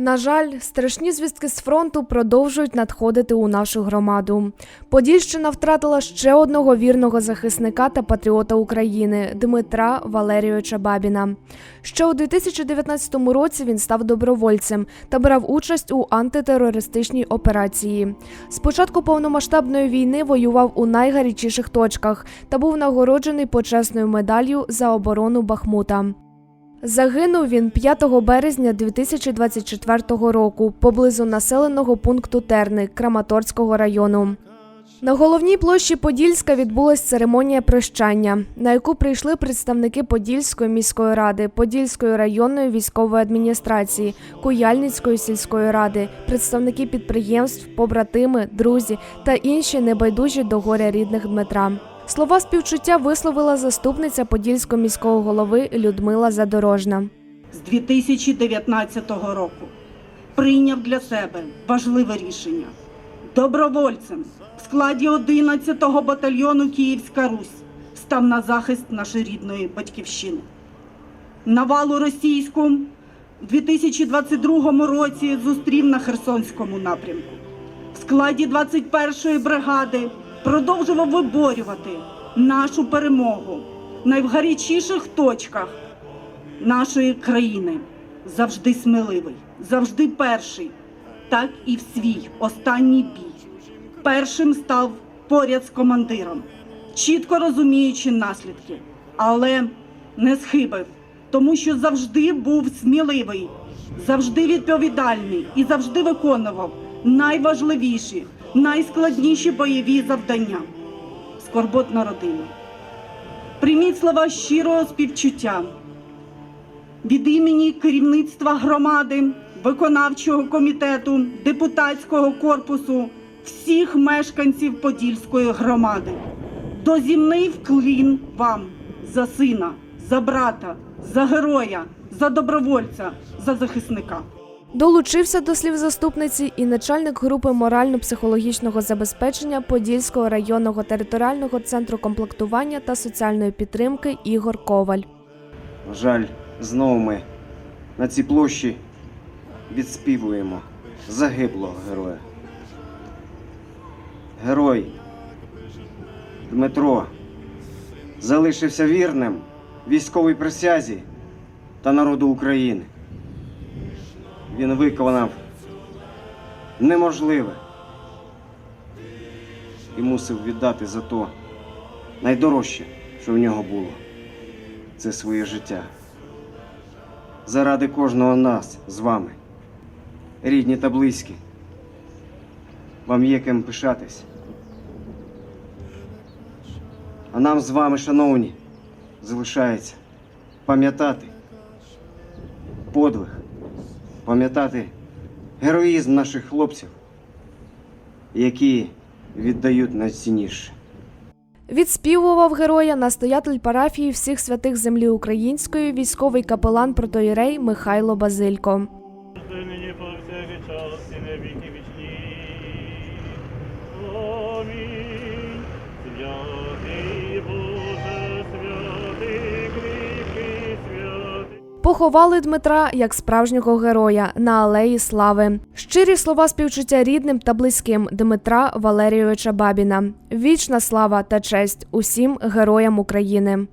На жаль, страшні звістки з фронту продовжують надходити у нашу громаду. Подільщина втратила ще одного вірного захисника та патріота України Дмитра Валерійовича Бабіна. Ще у 2019 році він став добровольцем та брав участь у антитерористичній операції. З початку повномасштабної війни воював у найгарячіших точках та був нагороджений почесною медаллю за оборону Бахмута. Загинув він 5 березня 2024 року поблизу населеного пункту Терни Краматорського району. На головній площі Подільська відбулась церемонія прощання, на яку прийшли представники Подільської міської ради, Подільської районної військової адміністрації, Куяльницької сільської ради, представники підприємств, побратими, друзі та інші небайдужі до горя рідних Дмитра. Слова співчуття висловила заступниця Подільського міського голови Людмила Задорожна. з 2019 року прийняв для себе важливе рішення. Добровольцем в складі 11-го батальйону Київська Русь став на захист нашої рідної батьківщини. Навалу російську в 2022 році зустрів на Херсонському напрямку. В складі 21-ї бригади продовжував виборювати нашу перемогу в найгарячіших точках нашої країни завжди сміливий, завжди перший, так і в свій останній бій. Першим став поряд з командиром, чітко розуміючи наслідки, але не схибив, тому що завжди був сміливий, завжди відповідальний і завжди виконував найважливіші, найскладніші бойові завдання. Скорботна родина. Прийміть слова щирого співчуття від імені керівництва громади, виконавчого комітету, депутатського корпусу, всіх мешканців Подільської громади. Дозімний вклін вам за сина, за брата, за героя, за добровольця, за захисника. Долучився до слів заступниці і начальник групи морально-психологічного забезпечення Подільського районного територіального центру комплектування та соціальної підтримки Ігор Коваль. Жаль, знову ми на цій площі відспівуємо загиблого героя. Герой Дмитро залишився вірним військовій присязі та народу України. Він виконав неможливе і мусив віддати за то найдорожче, що в нього було це своє життя. Заради кожного нас з вами, рідні та близькі. Вам є ким пишатись. А нам з вами, шановні, залишається пам'ятати подвиг, пам'ятати героїзм наших хлопців, які віддають найцінніше. Відспівував героя настоятель парафії всіх святих землі української, військовий капелан протоїрей Михайло Базилько. Поховали Дмитра як справжнього героя на алеї Слави. Щирі слова співчуття рідним та близьким Дмитра Валерійовича Бабіна. Вічна слава та честь усім героям України.